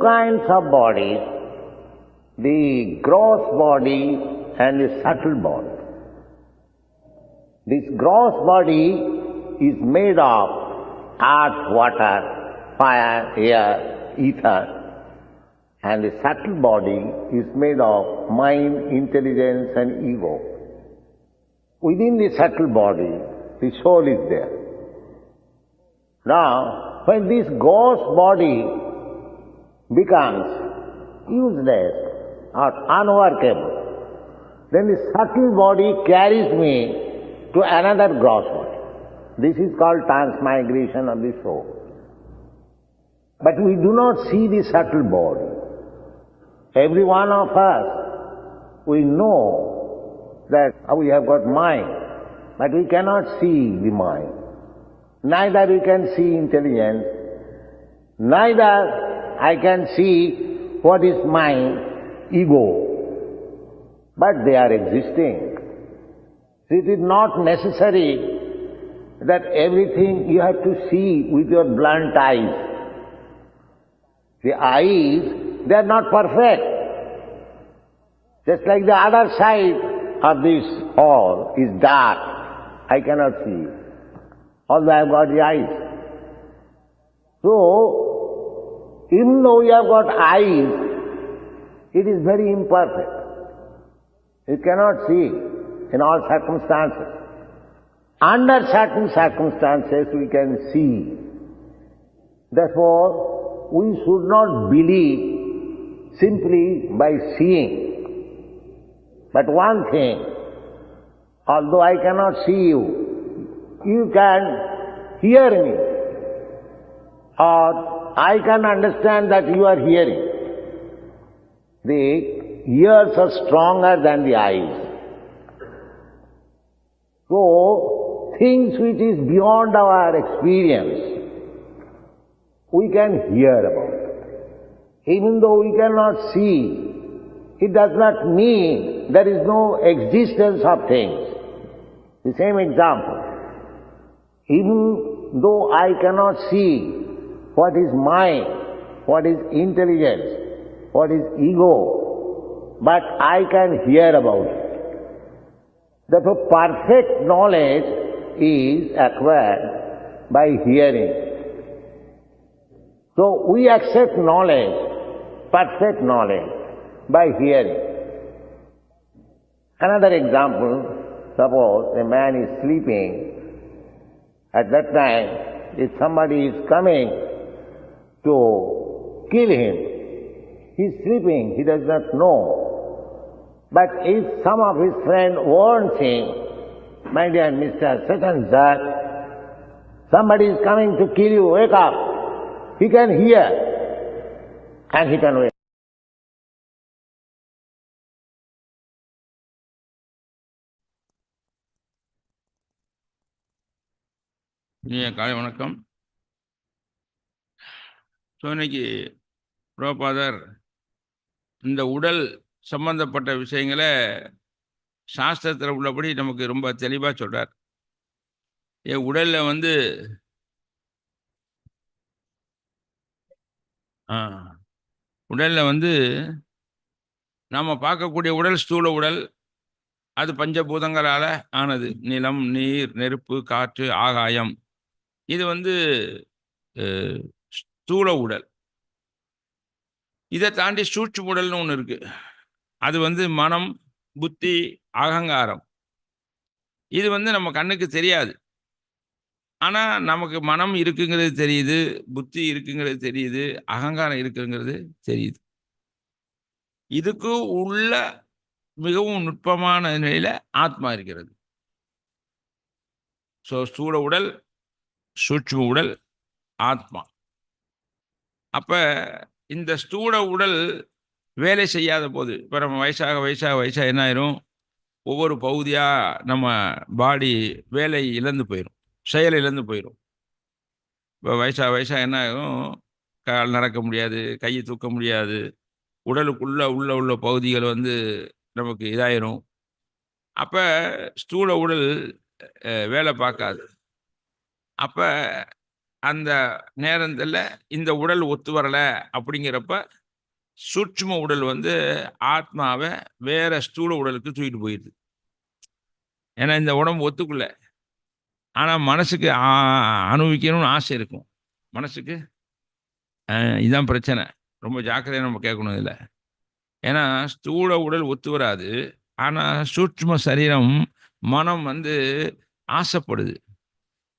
kinds of bodies, the gross body and the subtle body. This gross body is made of earth, water, fire, air, ether, and the subtle body is made of mind, intelligence and ego. Within the subtle body, the soul is there. Now, when this gross body becomes useless or unworkable, then the subtle body carries me to another gross body. This is called transmigration of the soul. But we do not see the subtle body. Every one of us, we know that oh, we have got mind, but we cannot see the mind. Neither we can see intelligence, neither I can see what is mind, ego. But they are existing. It is not necessary that everything you have to see with your blunt eyes. The eyes, they are not perfect. Just like the other side of this hall is dark, I cannot see. Although I have got the eyes. So, even though you have got eyes, it is very imperfect. You cannot see in all circumstances. Under certain circumstances we can see. Therefore, we should not believe simply by seeing. But one thing, although I cannot see you, you can hear me. Or I can understand that you are hearing. The ears are stronger than the eyes. So, things which is beyond our experience, we can hear about. Even though we cannot see, it does not mean there is no existence of things. The same example. Even though I cannot see what is mind, what is intelligence, what is ego, but I can hear about it. Therefore, perfect knowledge is acquired by hearing. So, we accept knowledge, perfect knowledge, by hearing. Another example, suppose a man is sleeping, at that time, if somebody is coming to kill him, he is sleeping, he does not know. But if some of his friend warns him, my dear Mr. Such and such, somebody is coming to kill you, wake up. He can hear and he can wake. இனிய காலை வணக்கம் so இன்னைக்கு புரோபாதர் இந்த உடல் சம்பந்தப்பட்ட விஷயங்களை சாஸ்திரத்தில் உள்ளபடி நமக்கு ரொம்ப தெளிவாக சொல்கிறார் என் உடலில் வந்து உடலில் வந்து நாம் பார்க்கக்கூடிய உடல் ஸ்தூல உடல் அது பஞ்சபூதங்களால் ஆனது. நிலம் நீர் நெருப்பு காற்று ஆகாயம். இது வந்து ஸ்தூல உடல். இதை தாண்டி சூட்சு உடல்னு ஒன்று இருக்குது அது வந்து மனம் புத்தி அகங்காரம். இது வந்து நம்ம கண்ணுக்கு தெரியாது. ஆனால் நமக்கு மனம் இருக்குங்கிறது தெரியுது புத்தி இருக்குங்கிறது தெரியுது அகங்காரம் இருக்குங்கிறது தெரியுது. இதுக்கு உள்ள மிகவும் நுட்பமான நிலையில் ஆத்மா இருக்கிறது. ஸோ ஸ்தூல உடல் சூட்சும உடல் ஆத்மா. அப்போ இந்த ஸ்தூல உடல் வேலை செய்யாத போது இப்போ நம்ம வயசாக வயசாக வயசாக என்ன ஆயிரும்? ஒவ்வொரு பகுதியாக நம்ம பாடி வேலை இழந்து போயிடும் செயல் இழந்து போயிடும் இப்போ வயசாக வயசாக என்ன ஆகும்? கால் நடக்க முடியாது கையை தூக்க முடியாது உடலுக்குள்ளே உள்ள உள்ள பகுதிகள் வந்து நமக்கு இதாயிரும். அப்போ ஸ்தூல உடல் வேலை பார்க்காது. அப்போ அந்த நேரத்தில் இந்த உடல் ஒத்து வரலை அப்படிங்கிறப்ப சூட்சும உடல் வந்து ஆத்மாவை வேற ஸ்தூல உடலுக்கு தூக்கிட்டு போயிடுது. ஏன்னா இந்த உடம்பு ஒத்துக்குள்ள ஆனால் மனசுக்கு அனுபவிக்கணும்னு ஆசை இருக்கும். மனசுக்கு இதுதான் இதான் பிரச்சனை. ரொம்ப ஜாக்கிரதையாக நம்ம கேட்கணும் இதில். ஏன்னா ஸ்தூல உடல் ஒத்து வராது. ஆனால் சூட்சும சரீரம் மனம் வந்து ஆசைப்படுது.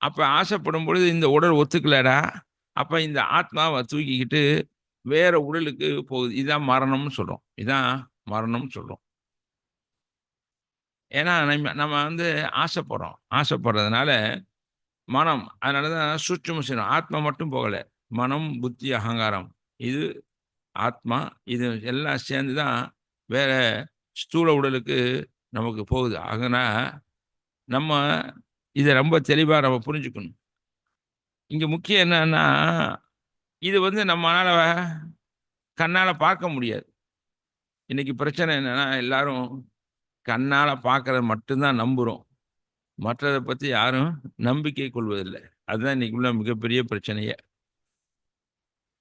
அப்போ ஆசைப்படும் பொழுது இந்த உடல் ஒத்துக்கலடா? அப்போ இந்த ஆத்மாவை தூக்கிக்கிட்டு வேற உடலுக்கு போகுது. இதான் மரணம்னு சொல்கிறோம் இதான் மரணம்னு சொல்கிறோம் ஏன்னா நம்ம நம்ம வந்து ஆசைப்படுறோம். ஆசைப்படுறதுனால மனம் அதனால தான் சூட்சம் செய்யணும் ஆத்மா மட்டும் போகலை. மனம் புத்தி அகங்காரம். இது ஆத்மா இது எல்லாம் சேர்ந்து தான் வேற ஸ்தூல உடலுக்கு நமக்கு போகுது. ஆகனா நம்ம இதை ரொம்ப தெளிவாக நம்ம புரிஞ்சுக்கணும். இங்கே முக்கியம் என்னன்னா இது வந்து நம்மளால் கண்ணால் பார்க்க முடியாது. இன்றைக்கி பிரச்சனை என்னன்னா எல்லாரும் கண்ணால் பார்க்குறத மட்டும்தான் நம்புகிறோம் மற்றதை பற்றி யாரும் நம்பிக்கை கொள்வதில்லை. அதுதான் இன்றைக்கி உள்ள மிகப்பெரிய பிரச்சனையே.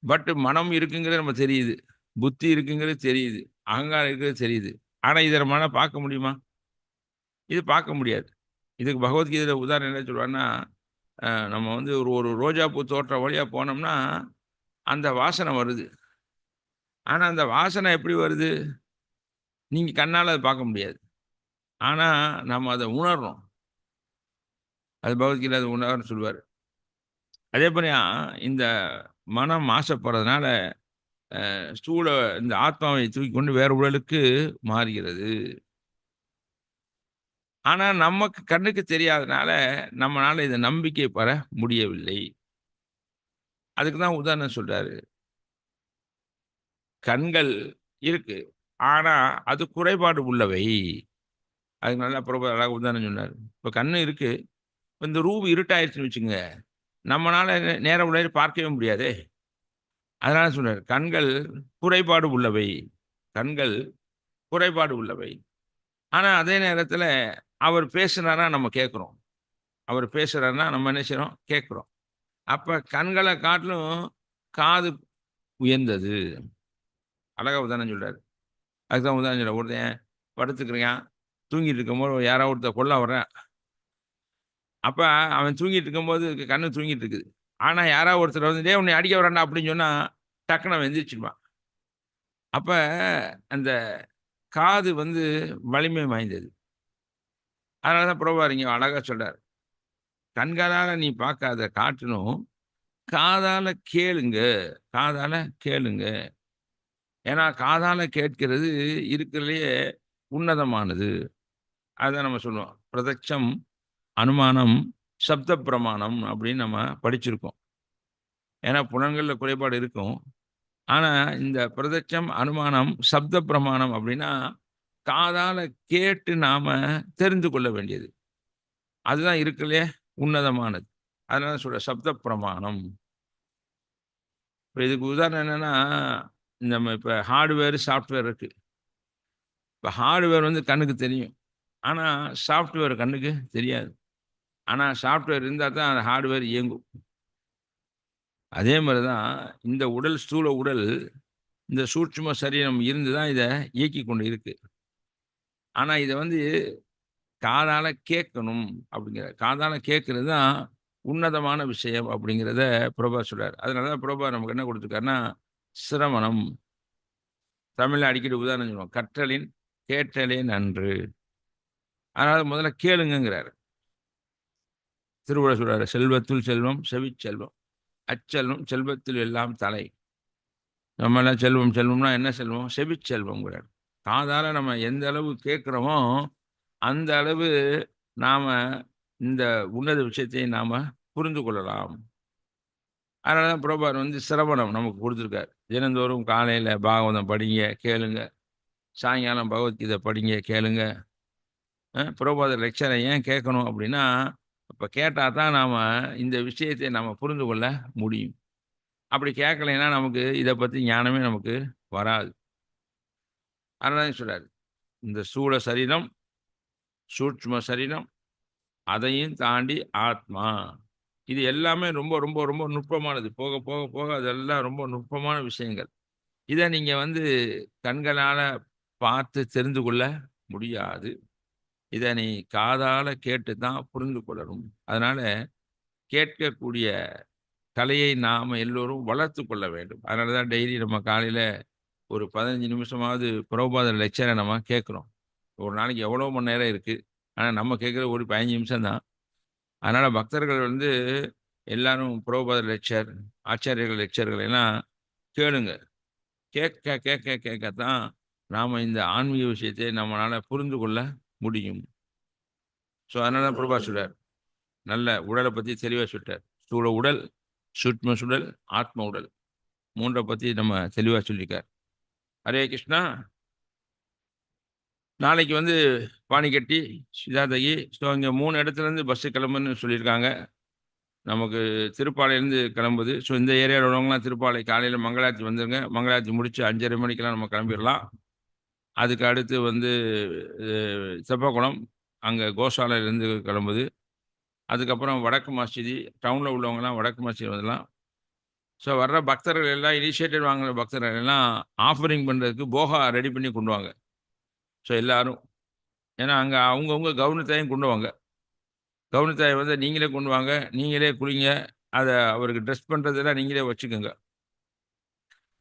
பட்டு மனம் இருக்குங்கிறது நம்ம தெரியுது. புத்தி இருக்குங்கிறது தெரியுது. அகங்காரம் இருக்கிறது தெரியுது. ஆனால் இதை நம்மளால் பார்க்க முடியுமா? இது பார்க்க முடியாது. இதுக்கு பகவத்கீதையில் உதாரணம் என்ன சொல்லுவாங்கன்னா நம்ம வந்து ஒரு ஒரு ரோஜாப்பூ தோட்டம் வழியாக போனோம்னா அந்த வாசனை வருது. ஆனால் அந்த வாசனை எப்படி வருது? நீங்கள் கண்ணால் அதை பார்க்க முடியாது. ஆனால் நம்ம அதை உணர்றோம். அது பகவத்கீதை அது உணர்ன்னு சொல்லுவார். அதே போல இந்த மனம் மாசப்படுறதுனால ஸ்டூலை ஸ்தூல இந்த ஆத்மாவை தூக்கி கொண்டு வேறு உடலுக்கு மாறுகிறது. ஆனால் நமக்கு கண்ணுக்கு தெரியாதனால நம்மளால் இதை நம்பிக்கை பெற முடியவில்லை. அதுக்கு தான் உதாரணம் சொல்கிறாரு கண்கள் இருக்கு. ஆனால் அது குறைபாடு உள்ளவை. அதுக்கு நல்லா பிரபு அழகாக உதாரணம் சொன்னார். இப்போ கண் இருக்கு. இப்போ இந்த ரூம் இருட்டாயிருச்சுன்னு வச்சுங்க நம்மளால் நேரம் நேர உள்ள பார்க்கவே முடியாதே. அதனால சொன்னார் கண்கள் குறைபாடு உள்ளவை. கண்கள் குறைபாடு உள்ளவை. ஆனால் அதே நேரத்தில் அவர் பேசுனாரா நம்ம கேட்குறோம் அவர் பேசுகிறாருன்னா நம்ம என்ன செய்கிறோம் கேட்குறோம் அப்போ கண்களை காட்டிலும் காது உயர்ந்தது. அழகாக உதாரணம் சொல்கிறார் அதுதான் உதாரணம் சொல்ற ஒருத்தன் படுத்துக்கிறான் தூங்கிட்டு இருக்கும்போது யாரோ ஒருத்தர் கொல்ல வர்றேன் அப்போ அவன் தூங்கிட்டு இருக்கும்போது கண்ணு தூங்கிட்டு இருக்குது. ஆனால் யாராவது ஒருத்தர் வந்து டே உன்னை அடிக்க வரான்டா அப்படின்னு சொன்னால் டக்குன்னு அவன் எந்திரிச்சிடுவான் அப்போ அந்த காது வந்து வலிமை வாய்ந்தது. அதனால தான் பிரபார் இங்கே அழகாக சொல்கிறார் கண்களால் நீ பார்க்காத காட்டணும் காதால் கேளுங்க காதால் கேளுங்க. ஏன்னா காதால் கேட்கிறது இருக்கிறதுலையே உன்னதமானது. அதை நம்ம சொல்லுவோம். பிரதட்சம் அனுமானம் சப்த பிரமாணம் அப்படின்னு நம்ம படிச்சிருக்கோம். ஏன்னா புலன்களில் குறைபாடு இருக்கும். ஆனால் இந்த பிரதட்சம் அனுமானம் சப்த பிரமாணம் அப்படின்னா காதால கேட்டு நாம தெரிந்து கொள்ள வேண்டியது. அதுதான் இருக்கலையே உன்னதமானது. அதனால சொல்ற சப்த பிரமாணம். இப்போ இதுக்கு உதாரணம் என்னன்னா நம்ம இப்போ ஹார்ட்வேர் சாஃப்ட்வேர் இருக்கு. இப்போ ஹார்ட்வேர் வந்து கண்ணுக்கு தெரியும். ஆனால் சாஃப்ட்வேர் கண்ணுக்கு தெரியாது. ஆனால் சாஃப்ட்வேர் இருந்தால் தான் அந்த ஹார்ட்வேர் இயங்கும். அதே மாதிரி தான் இந்த உடல் ஸ்தூல உடல் இந்த சூட்சும சரீரம் இருந்து தான் இதை இயக்கி கொண்டு இருக்குது ஆனால் இதை வந்து காதால் கேட்கணும் அப்படிங்கிற காதால் கேட்கறது தான் உன்னதமான விஷயம் அப்படிங்கிறத பிரபா சொல்கிறார் அதனால தான் பிரபா நமக்கு என்ன கொடுத்துருக்காருன்னா சிரமணம் தமிழில் அடிக்கடி உதாரணம் சொல்லுவோம் கற்றலின் கேட்டலே நன்று. அதனால் முதல்ல கேளுங்கங்கிறாரு. திருவிழா சொல்கிறார் செல்வத்துள் செல்வம் செவிச்செல்வம் அச்செல்வம் செல்வத்தில் எல்லாம் தலை. நம்மளாம் செல்வம் செல்வம்னா என்ன செல்வம்? செவிச்செல்வங்கிறார் காதால் நம்ம எந்த அளவு கேட்குறோமோ அந்த அளவு நாம் இந்த உன்னத விஷயத்தை நாம் புரிந்து கொள்ளலாம். அதனால தான் புரோபார் வந்து சிரவணம் நமக்கு கொடுத்துருக்கார். தினந்தோறும் காலையில் பாகவதம் படிங்க கேளுங்க. சாயங்காலம் பகவத்கீதை படிங்க கேளுங்க. புரோபாத லெக்சரை ஏன் கேட்கணும் அப்படின்னா இப்போ கேட்டால் தான் நாம் இந்த விஷயத்தை நாம் புரிந்து கொள்ள முடியும். அப்படி கேட்கலைன்னா நமக்கு இதை பற்றி ஞானமே நமக்கு வராது. அதனால சொல்கிறார் இந்த சூழ சரீரம் சூட்சும சரீரம் அதையும் தாண்டி ஆத்மா இது எல்லாமே ரொம்ப ரொம்ப ரொம்ப நுட்பமானது. போக போக போக அதெல்லாம் ரொம்ப நுட்பமான விஷயங்கள். இதை நீங்கள் வந்து கண்களால் பார்த்து தெரிந்து கொள்ள முடியாது. இதை நீ காதால் கேட்டு தான் புரிந்து கொள்ளணும். அதனால் கேட்கக்கூடிய கலையை நாம் எல்லோரும் வளர்த்து கொள்ள வேண்டும். அதனால தான் டெய்லி நம்ம காலையில் ஒரு 15 நிமிஷமாவது பிரபுபாதர் லெக்சரை நம்ம கேட்குறோம் ஒரு நாளைக்கு எவ்வளோ மணி நேரம் இருக்குது ஆனால் நம்ம கேட்குற ஒரு 15 நிமிஷம் தான். அதனால் பக்தர்கள் வந்து எல்லாரும் பிரபுபாதர் லெக்சர், ஆச்சாரியர்கள் லெக்சர்கள் எல்லாம் கேளுங்க. கேட்க கேட்க கேட்க தான் இந்த ஆன்மீக விஷயத்தை நம்மளால் புரிந்து கொள்ள முடியும். ஸோ அதனால தான் பிரபுபாதர் சொல்றார். நல்ல உடலை பற்றி தெளிவாக சொல்லிட்டார். ஸ்தூல உடல், சூட்சும சுடல், ஆத்ம உடல். மூன்றை பற்றி நம்ம தெளிவாக சொல்லியிருக்கார். ஹரே கிருஷ்ணா. நாளைக்கு வந்து பாணிக்கட்டி சிதாதகி ஸோ இங்கே மூணு இடத்துலேருந்து பஸ்ஸு கிளம்புன்னு சொல்லியிருக்காங்க. நமக்கு திருப்பாலையிலேருந்து கிளம்புது. ஸோ இந்த ஏரியாவில் உள்ளவங்கலாம் திருப்பாலை காலையில் மங்களாத்தி வந்துருங்க. மங்களாரத்தி முடிச்சு 5:30 மணிக்கெல்லாம் நம்ம கிளம்பிடலாம் அதுக்கு அடுத்து வந்து செப்பகுளம் அங்கே கோசாலையிலேருந்து கிளம்புது. அதுக்கப்புறம் வடக்கு மசிதி டவுனில் உள்ளவங்கலாம் வடக்கு மசிதி வந்துடலாம். ஸோ வர்ற பக்தர்கள் எல்லாம் இனிஷியேட்டிவ் வாங்குற பக்தர்கள் எல்லாம் ஆஃபரிங் பண்ணுறதுக்கு போகா ரெடி பண்ணி கொண்டு வாங்க. ஸோ எல்லோரும் ஏன்னா அங்கே அவங்கவுங்க கவனத்தையும் கொண்டு வாங்க. கவுனத்தாய வந்து நீங்களே கொண்டு வாங்க. நீங்களே குளிங்க. அதை அவருக்கு ட்ரெஸ் பண்ணுறதெல்லாம் நீங்களே வச்சுக்கோங்க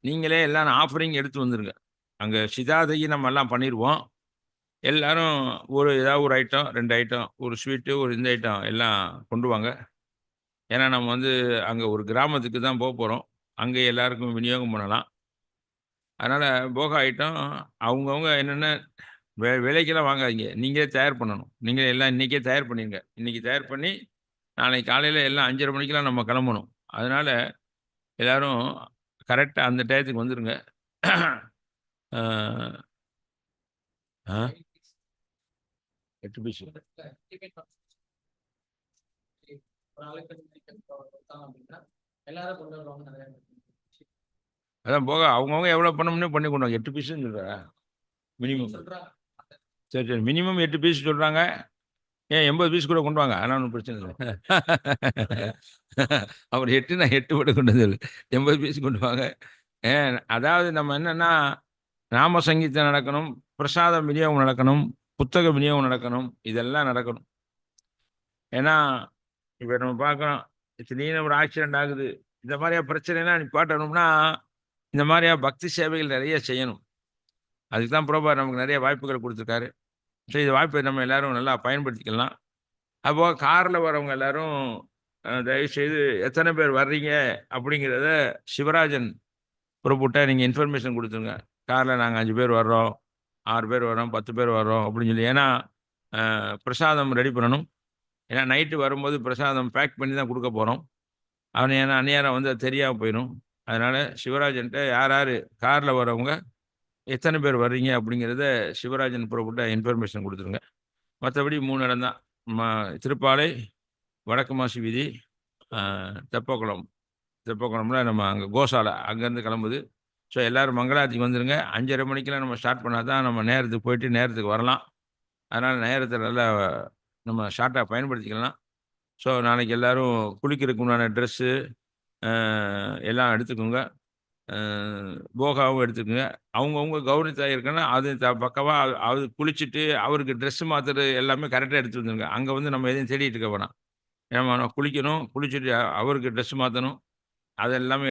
நீங்களே எல்லாம் ஆஃபரிங் எடுத்து வந்துடுங்க அங்கே சிதாதையை நம்ம எல்லாம் பண்ணிடுவோம் எல்லாரும் ஒரு ஏதாவது ஒரு ஐட்டம், ரெண்டு ஐட்டம், ஒரு ஸ்வீட்டு, ஒரு இந்த ஐட்டம் எல்லாம் கொண்டு வாங்க. ஏன்னா நம்ம வந்து அங்க ஒரு கிராமத்துக்கு தான் போப்போறோம். அங்க எல்லாருக்கும் விநியோகம் பண்ணலாம். அதனால போகா ஐட்டம் அவங்கவங்க என்னென்ன வெ விலைக்கெல்லாம் வாங்காதீங்க. நீங்களே தயார் பண்ணணும். நீங்களே எல்லாம் இன்னைக்கே தயார் பண்ணிருங்க. இன்னைக்கு தயார் பண்ணி, நாளைக்கு காலையில எல்லாம் 5:30 மணிக்கெல்லாம் நம்ம கிளம்பணும். அதனால எல்லாரும் கரெக்ட்டா அந்த டயத்துக்கு வந்துருங்க. ஆ. ஆ? 8 பீஸ். அதான் போக அவங்கவங்க எவ்வளோ பண்ண முடியுமோ பண்ணி கொண்டு. 8 பீஸ்ன்னு சொல்றா? மினிமம். சரி, சரி. மினிமம் 8 பீஸ் சொல்றாங்க. ஏன் 80 பீஸ் கூட கொண்டு வாங்க. அதெல்லாம் ஒண்ணும் பிரச்சனை இல்ல. அவர் 8னா 8 கூட கொண்டு வந்து 80 பீஸ் கொண்டு வாங்க. ஏ அதாவது நம்ம என்னன்னா, நாம சங்கீதம் நடக்கணும், பிரசாதம் விநியோகம் நடக்கணும், புத்தக விநியோகம் நடக்கணும். இதெல்லாம் நடக்கணும். ஏன்னா, இப்ப நம்ம பார்க்குறோம். திடீர்னு ஒரு ஆக்சிடென்ட் ஆகுது. இந்த மாரியா பிரச்சனைலாம் நிப்பாட்டணும்னா, இந்த மாதிரியா பக்தி சேவைகள் நிறைய செய்யணும். அதுக்கு தான் பிரபுபாதர் நமக்கு நிறைய வாய்ப்புகள் கொடுத்துருக்காரு ஸோ இந்த வாய்ப்பை நம்ம எல்லாரும் நல்லா பயன்படுத்திக்கலாம். அப்போ காரில் வரவங்க எல்லாரும் தயவுசெய்து எத்தனை பேர் வர்றீங்க அப்படிங்கிறத சிவராஜன் புறப்பட்ட நீங்கள் இன்ஃபர்மேஷன் கொடுத்துருங்க காரில் நாங்கள் அஞ்சு பேர் வர்றோம், ஆறு பேர் வர்றோம், 10 பேர் வர்றோம் அப்படின்னு சொல்லி. ஏன்னா, பிரசாதம் ரெடி பண்ணணும். ஏன்னா நைட்டு வரும்போது பிரசாதம் பேக் பண்ணி தான் கொடுக்க போகிறோம் அவன் ஏன்னா அந்நேரம் வந்து அது தெரியாமல் போயிடும் அதனால சிவராஜன்ட்ட யார் யார் காரில் வரவங்க எத்தனை பேர் வர்றீங்க அப்படிங்கிறத சிவராஜன் புறப்பட்ட இன்ஃபர்மேஷன் கொடுத்துருங்க மற்றபடி மூணு இடம் தான். திருப்பாலை, வடக்கு மாசி வீதி, தெப்பக்குளம். தெப்பக்குளம்ல நம்ம அங்கே கோசாலை அங்கேருந்து கிளம்புது. ஸோ எல்லாரும் மங்களாரத்திக்கு வந்துருங்க. 5:30 மணிக்கெல்லாம் நம்ம ஸ்டார்ட் பண்ணால் தான் நம்ம நேரத்துக்கு போயிட்டு நேரத்துக்கு வரலாம். அதனால் நேரத்தில் நல்லா நம்ம ஷார்ட்டாக பயன்படுத்திக்கலாம். ஸோ நாளைக்கு எல்லாரும் குளிக்கிறதுக்கு உண்டான ட்ரெஸ்ஸு எல்லாம் எடுத்துக்கோங்க. போகாவும் எடுத்துக்கோங்க அவங்கவுங்க கௌரவத்தாய் இருக்குன்னா, அது த பக்கமாக அது குளிச்சுட்டு அவருக்கு ட்ரெஸ்ஸு மாத்துறது எல்லாமே கரெக்டாக எடுத்து வந்துருங்க. அங்கே வந்து நம்ம எதையும் தேடிட்டு இருக்க வேணாம். ஏன்னா குளிக்கணும், குளிச்சுட்டு அவருக்கு ட்ரெஸ் மாற்றணும் அது எல்லாமே